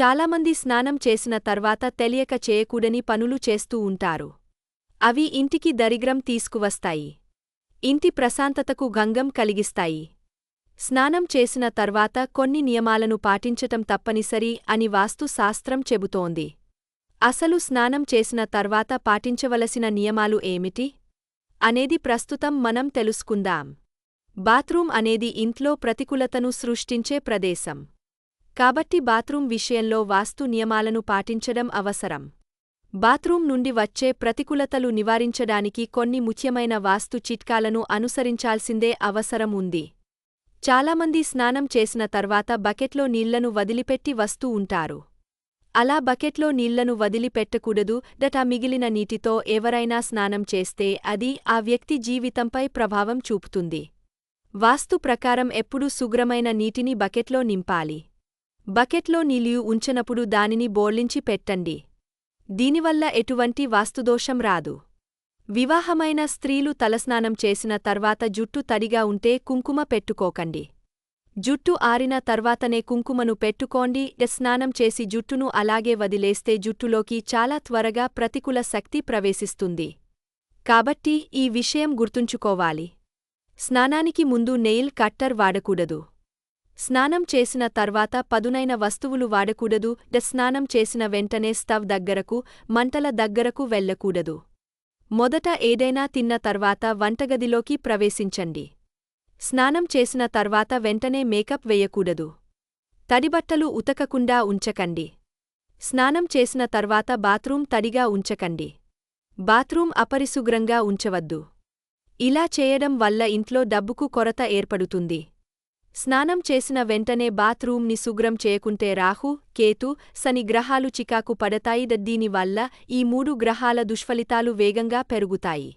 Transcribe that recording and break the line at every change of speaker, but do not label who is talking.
చాలామంది స్నానం చేసిన తర్వాత తెలియక చేయకూడని పనులు చేస్తూ ఉంటారు. అవి ఇంటికి దరిద్రం తీసుకువస్తాయి. ఇంటి ప్రశాంతతకు గంగం కలిగిస్తాయి. స్నానం చేసిన తర్వాత కొన్ని నియమాలను పాటించటం తప్పనిసరి అని వాస్తు శాస్త్రం చెబుతోంది. అసలు స్నానం చేసిన తర్వాత పాటించవలసిన నియమాలు ఏమిటి? అనేది ప్రస్తుతం మనం తెలుసుకుందాం. బాత్రూం అనేది ఇంట్లో ప్రతికూలతను సృష్టించే ప్రదేశం. కాబట్టి బాత్రూం విషయంలో వాస్తు నియమాలను పాటించడం అవసరం. బాత్రూం నుండి వచ్చే ప్రతికూలతలు నివారించడానికి కొన్ని ముఖ్యమైన వాస్తు చిట్కాలను అనుసరించాల్సిందే అవసరం ఉంది. చాలామంది స్నానం చేసిన తర్వాత బకెట్లో నీళ్ళను వదిలిపెట్టి వస్తూ ఉంటారు. అలా బకెట్లో నీళ్ళను వదిలిపెట్టకూడదు డటా మిగిలిన నీటితో ఎవరైనా స్నానం చేస్తే అది ఆ వ్యక్తి జీవితంపై ప్రభావం చూపుతుంది. వాస్తు ప్రకారం ఎప్పుడూ శుభ్రమైన నీటిని బకెట్లో నింపాలి. బకెట్లో నీళ్ళు ఉంచనప్పుడు దానిని బోర్లించి పెట్టండి. దీనివల్ల ఎటువంటి వాస్తుదోషం రాదు. వివాహమైన స్త్రీలు తలస్నానం చేసిన తర్వాత జుట్టు తడిగా ఉంటే కుంకుమ పెట్టుకోకండి. జుట్టు ఆరిన తర్వాతనే కుంకుమను పెట్టుకోండి స్నానం చేసి జుట్టును అలాగే వదిలేస్తే జుట్టులోకి చాలా త్వరగా ప్రతికూల శక్తి ప్రవేశిస్తుంది. కాబట్టి ఈ విషయం గుర్తుంచుకోవాలి. స్నానానికి ముందు నెయిల్ కట్టర్ వాడకూడదు. స్నానం చేసిన తర్వాత పదునైన వస్తువులు వాడకూడదు స్నానం చేసిన వెంటనే స్టవ్ దగ్గరకు మంటల దగ్గరకు వెళ్ళకూడదు. మొదట ఏదైనా తిన్న తర్వాత వంటగదిలోకి ప్రవేశించండి. స్నానం చేసిన తర్వాత వెంటనే మేకప్ వేయకూడదు. తడిబట్టలు ఉతకకుండా ఉంచకండి. స్నానం చేసిన తర్వాత బాత్రూం తడిగా ఉంచకండి. బాత్రూం అపరిశుభ్రంగా ఉంచవద్దు. ఇలా చేయడం వల్ల ఇంట్లో డబ్బుకు కొరత ఏర్పడుతుంది. స్నానం చేసిన వెంటనే బాత్రూంని శుభ్రం చేయకుంటే రాహు కేతు శని గ్రహాలు చికాకు పడతాయి. దీనివల్ల ఈ మూడు గ్రహాల దుష్ఫలితాలు వేగంగా పెరుగుతాయి.